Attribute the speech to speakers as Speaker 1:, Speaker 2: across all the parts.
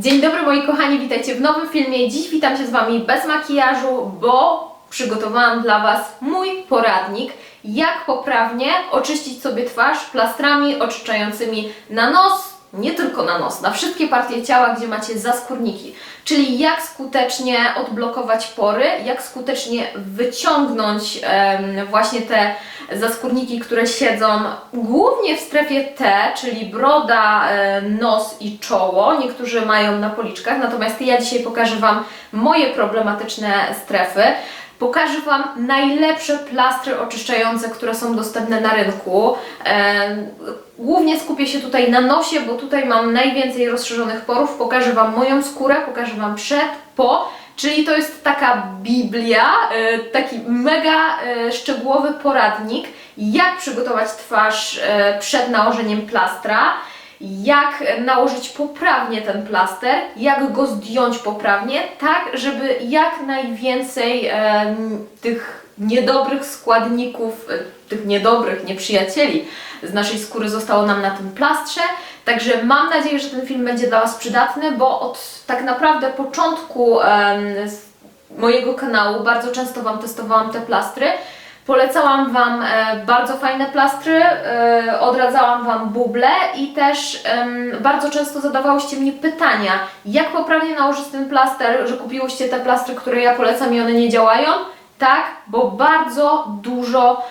Speaker 1: Dzień dobry moi kochani, witajcie w nowym filmie. Dziś witam się z Wami bez makijażu, bo przygotowałam dla Was mój poradnik, jak poprawnie oczyścić sobie twarz plastrami oczyszczającymi na nos, nie tylko na nos, na wszystkie partie ciała, gdzie macie zaskórniki. Czyli jak skutecznie odblokować pory, jak skutecznie wyciągnąć właśnie te zaskórniki, które siedzą głównie w strefie T, czyli broda, e, nos i czoło. Niektórzy mają na policzkach, natomiast ja dzisiaj pokażę Wam moje problematyczne strefy. Pokażę Wam najlepsze plastry oczyszczające, które są dostępne na rynku. E, Głównie skupię się tutaj na nosie, bo tutaj mam najwięcej rozszerzonych porów. Pokażę Wam moją skórę, pokażę Wam przed, po. Czyli to jest taka Biblia, e, taki mega e, szczegółowy poradnik, jak przygotować twarz przed nałożeniem plastra, jak nałożyć poprawnie ten plaster, jak go zdjąć poprawnie, tak żeby jak najwięcej e, tych niedobrych składników, e, tych niedobrych nieprzyjacieli z naszej skóry zostało nam na tym plastrze. Także mam nadzieję, że ten film będzie dla Was przydatny, bo od tak naprawdę początku z mojego kanału bardzo często Wam testowałam te plastry. Polecałam Wam e, bardzo fajne plastry, e, odradzałam Wam buble i też bardzo często zadawałyście mi pytania, jak poprawnie nałożyć ten plaster, że kupiłyście te plastry, które ja polecam i one nie działają. Tak, bo bardzo dużo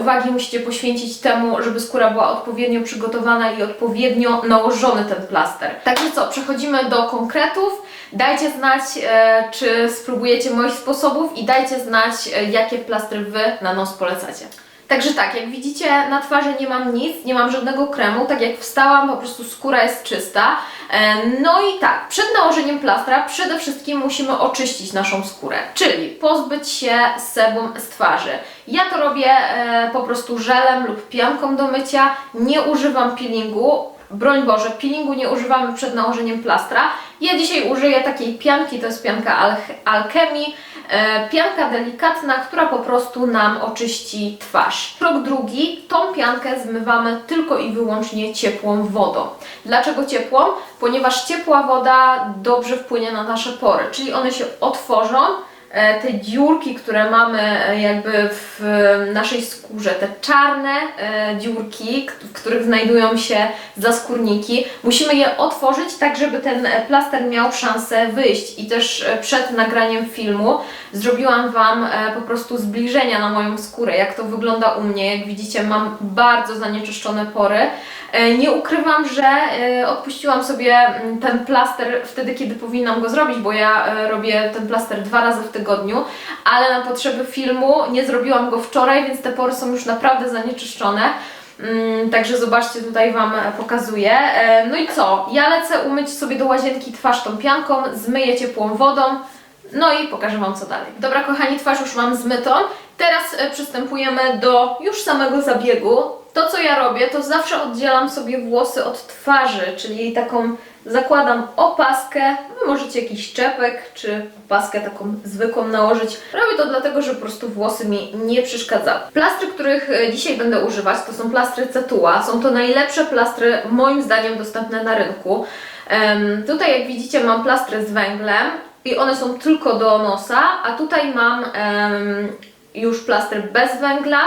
Speaker 1: uwagi musicie poświęcić temu, żeby skóra była odpowiednio przygotowana i odpowiednio nałożony ten plaster. Także co, przechodzimy do konkretów. Dajcie znać, e, czy spróbujecie moich sposobów i dajcie znać, e, jakie plastry Wy na nos polecacie. Także tak, jak widzicie, na twarzy nie mam nic, nie mam żadnego kremu, tak jak wstałam, po prostu skóra jest czysta. E, No i tak, przed nałożeniem plastra przede wszystkim musimy oczyścić naszą skórę, czyli pozbyć się sebum z twarzy. Ja to robię e, po prostu żelem lub pianką do mycia, nie używam peelingu, broń Boże, peelingu nie używamy przed nałożeniem plastra. Ja dzisiaj użyję takiej pianki, to jest pianka Al Alchemii, e, pianka delikatna, która po prostu nam oczyści twarz. Krok drugi, tą piankę zmywamy tylko i wyłącznie ciepłą wodą. Dlaczego ciepłą? Ponieważ ciepła woda dobrze wpłynie na nasze pory, czyli one się otworzą, te dziurki, które mamy e, jakby w e, naszej skórze, te czarne e, dziurki, w których znajdują się zaskórniki, musimy je otworzyć tak, żeby ten e, plaster miał szansę wyjść. I też e, przed nagraniem filmu zrobiłam Wam e, po prostu zbliżenia na moją skórę, jak to wygląda u mnie. Jak widzicie, mam bardzo zanieczyszczone pory. E, Nie ukrywam, że e, odpuściłam sobie ten plaster wtedy, kiedy powinnam go zrobić, bo ja e, robię ten plaster dwa razy w tygodniu, ale na potrzeby filmu nie zrobiłam go wczoraj, więc te pory są już naprawdę zanieczyszczone. Mm, Także zobaczcie, tutaj Wam pokazuję. E, No i co? Ja lecę umyć sobie do łazienki twarz tą pianką, zmyję ciepłą wodą, no i pokażę Wam co dalej. Dobra, kochani, twarz już mam zmytą. Teraz e, przystępujemy do już samego zabiegu. To, co ja robię, to zawsze oddzielam sobie włosy od twarzy, czyli taką zakładam opaskę. Możecie jakiś czepek czy opaskę taką zwykłą nałożyć. Robię to dlatego, że po prostu włosy mi nie przeszkadzały. Plastry, których e, dzisiaj będę używać, to są plastry Cetua. Są to najlepsze plastry, moim zdaniem, dostępne na rynku. Em, tutaj, jak widzicie, mam plastry z węglem i one są tylko do nosa, a tutaj mam em, już plaster bez węgla,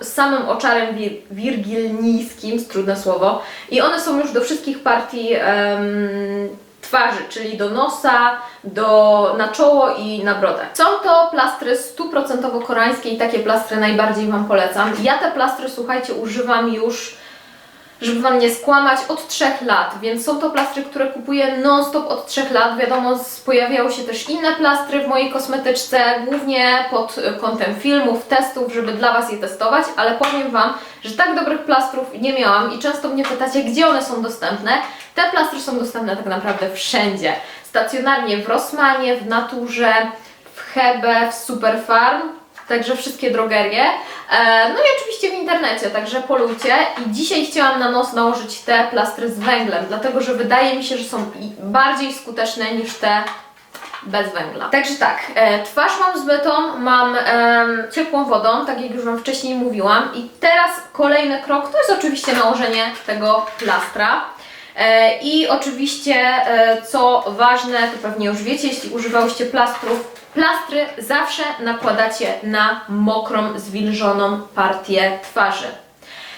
Speaker 1: z samym oczarem wir, wirgilnijskim, trudne słowo, i one są już do wszystkich partii em, twarzy, czyli do nosa, do, na czoło i na brodę. Są to plastry stuprocentowo koreańskie i takie plastry najbardziej Wam polecam. Ja te plastry, słuchajcie, używam już żeby Wam nie skłamać, od 3 lat, więc są to plastry, które kupuję non-stop od 3 lat. Wiadomo, pojawiały się też inne plastry w mojej kosmetyczce, głównie pod y, kątem filmów, testów, żeby dla Was je testować, ale powiem Wam, że tak dobrych plastrów nie miałam i często mnie pytacie, gdzie one są dostępne. Te plastry są dostępne tak naprawdę wszędzie. Stacjonarnie w Rossmanie, w Naturze, w Hebe, w Superfarm, Także wszystkie drogerie. E, No i oczywiście w internecie, także polujcie. I dzisiaj chciałam na nos nałożyć te plastry z węglem, dlatego że wydaje mi się, że są bardziej skuteczne niż te bez węgla. Także tak, e, twarz mam zmytą, mam em, ciepłą wodą, tak jak już Wam wcześniej mówiłam. I teraz kolejny krok to jest oczywiście nałożenie tego plastra. E, I oczywiście, e, co ważne, to pewnie już wiecie, jeśli używałyście plastrów, plastry zawsze nakładacie na mokrą, zwilżoną partię twarzy.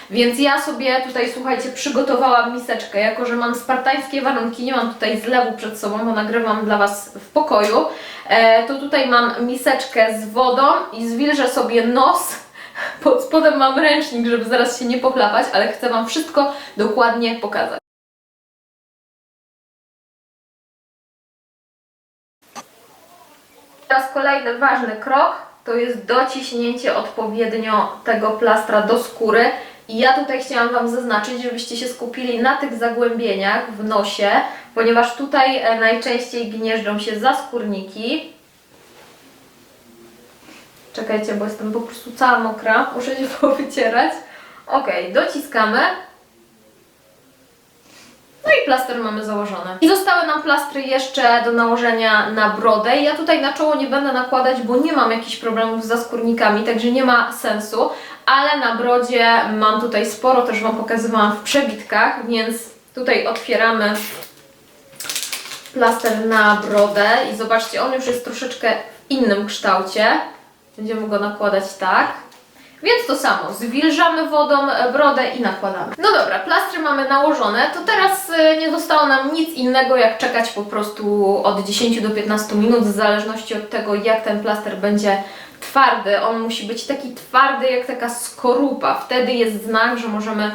Speaker 1: Więc ja sobie tutaj, słuchajcie, przygotowałam miseczkę, jako że mam spartańskie warunki, nie mam tutaj zlewu przed sobą, bo nagrywam dla Was w pokoju, e, to tutaj mam miseczkę z wodą i zwilżę sobie nos. Pod spodem mam ręcznik, żeby zaraz się nie pochlapać, ale chcę Wam wszystko dokładnie pokazać. Teraz kolejny ważny krok to jest dociśnięcie odpowiednio tego plastra do skóry. I ja tutaj chciałam Wam zaznaczyć, żebyście się skupili na tych zagłębieniach w nosie, ponieważ tutaj e, najczęściej gnieżdżą się zaskórniki. Czekajcie, bo jestem po prostu cała mokra, muszę się powycierać. Ok, dociskamy. No i plaster mamy założony. I zostały nam plastry jeszcze do nałożenia na brodę. Ja tutaj na czoło nie będę nakładać, bo nie mam jakichś problemów z zaskórnikami, także nie ma sensu. Ale na brodzie mam tutaj sporo, też Wam pokazywałam w przebitkach, więc tutaj otwieramy plaster na brodę i zobaczcie, on już jest troszeczkę w innym kształcie. Będziemy go nakładać tak. Więc to samo, zwilżamy wodą e, brodę i nakładamy. No dobra, plastry mamy nałożone, to teraz e, nie zostało nam nic innego jak czekać po prostu od 10 do 15 minut, w zależności od tego jak ten plaster będzie twardy. On musi być taki twardy jak taka skorupa, wtedy jest znak, że możemy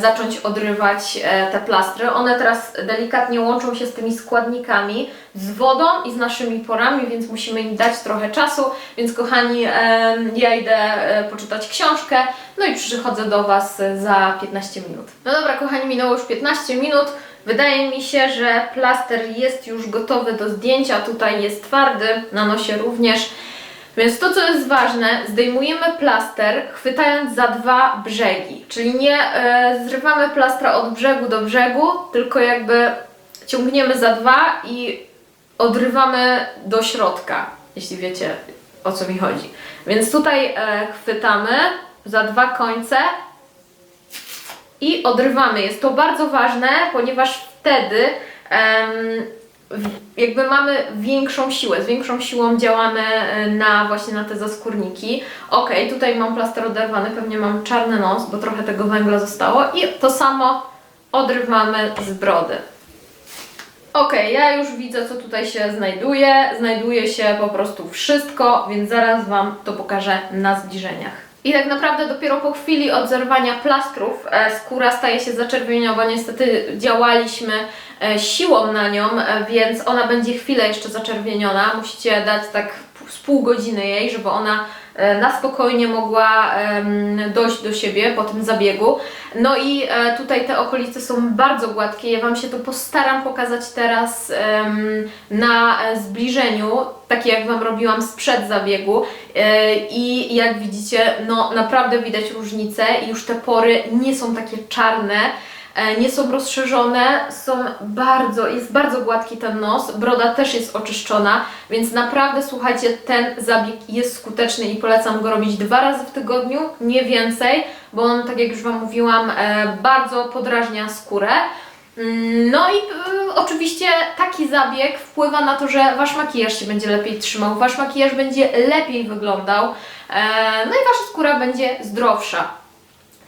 Speaker 1: zacząć odrywać e, te plastry. One teraz delikatnie łączą się z tymi składnikami, z wodą i z naszymi porami, więc musimy im dać trochę czasu. Więc kochani, e, ja idę e, poczytać książkę, no i przychodzę do Was za 15 minut. No dobra, kochani, minęło już 15 minut. Wydaje mi się, że plaster jest już gotowy do zdjęcia. Tutaj jest twardy, na nosie również. Więc to, co jest ważne, zdejmujemy plaster, chwytając za dwa brzegi. Czyli nie e, zrywamy plastra od brzegu do brzegu, tylko jakby ciągniemy za dwa i odrywamy do środka, jeśli wiecie o co mi chodzi. Więc tutaj e, chwytamy za dwa końce i odrywamy. Jest to bardzo ważne, ponieważ wtedy jakby mamy większą siłę, z większą siłą działamy e, na właśnie na te zaskórniki. Ok, tutaj mam plaster oderwany, pewnie mam czarny nos, bo trochę tego węgla zostało i to samo odrywamy z brody. Ok, ja już widzę, co tutaj się znajduje. Znajduje się po prostu wszystko, więc zaraz Wam to pokażę na zbliżeniach. I tak naprawdę dopiero po chwili odzerwania plastrów e, skóra staje się zaczerwieniowa. Niestety działaliśmy e, siłą na nią, e, więc ona będzie chwilę jeszcze zaczerwieniona. Musicie dać tak z pół godziny jej, żeby ona na spokojnie mogła dojść do siebie po tym zabiegu. No i e, tutaj te okolice są bardzo gładkie. Ja Wam się to postaram pokazać teraz na e, zbliżeniu, takie jak Wam robiłam sprzed zabiegu. E, I jak widzicie, no naprawdę widać różnicę już te pory nie są takie czarne. E, Nie są rozszerzone, są bardzo, jest bardzo gładki ten nos, broda też jest oczyszczona, więc naprawdę słuchajcie, ten zabieg jest skuteczny i polecam go robić dwa razy w tygodniu, nie więcej, bo on, tak jak już Wam mówiłam, e, bardzo podrażnia skórę. Mm, No i y, oczywiście taki zabieg wpływa na to, że Wasz makijaż się będzie lepiej trzymał, Wasz makijaż będzie lepiej wyglądał, e, no i Wasza skóra będzie zdrowsza.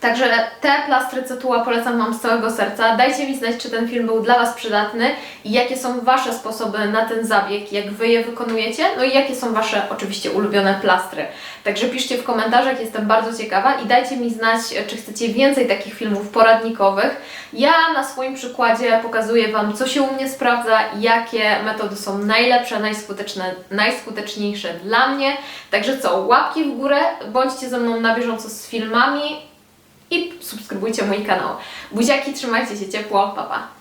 Speaker 1: Także te plastry Cetuła polecam Wam z całego serca. Dajcie mi znać, czy ten film był dla Was przydatny i jakie są Wasze sposoby na ten zabieg, jak Wy je wykonujecie, no i jakie są Wasze oczywiście ulubione plastry. Także piszcie w komentarzach, jestem bardzo ciekawa i dajcie mi znać, czy chcecie więcej takich filmów poradnikowych. Ja na swoim przykładzie pokazuję Wam, co się u mnie sprawdza, jakie metody są najlepsze, najskuteczniejsze dla mnie. Także co, łapki w górę, bądźcie ze mną na bieżąco z filmami i subskrybujcie mój kanał. Buziaki, trzymajcie się ciepło, pa pa!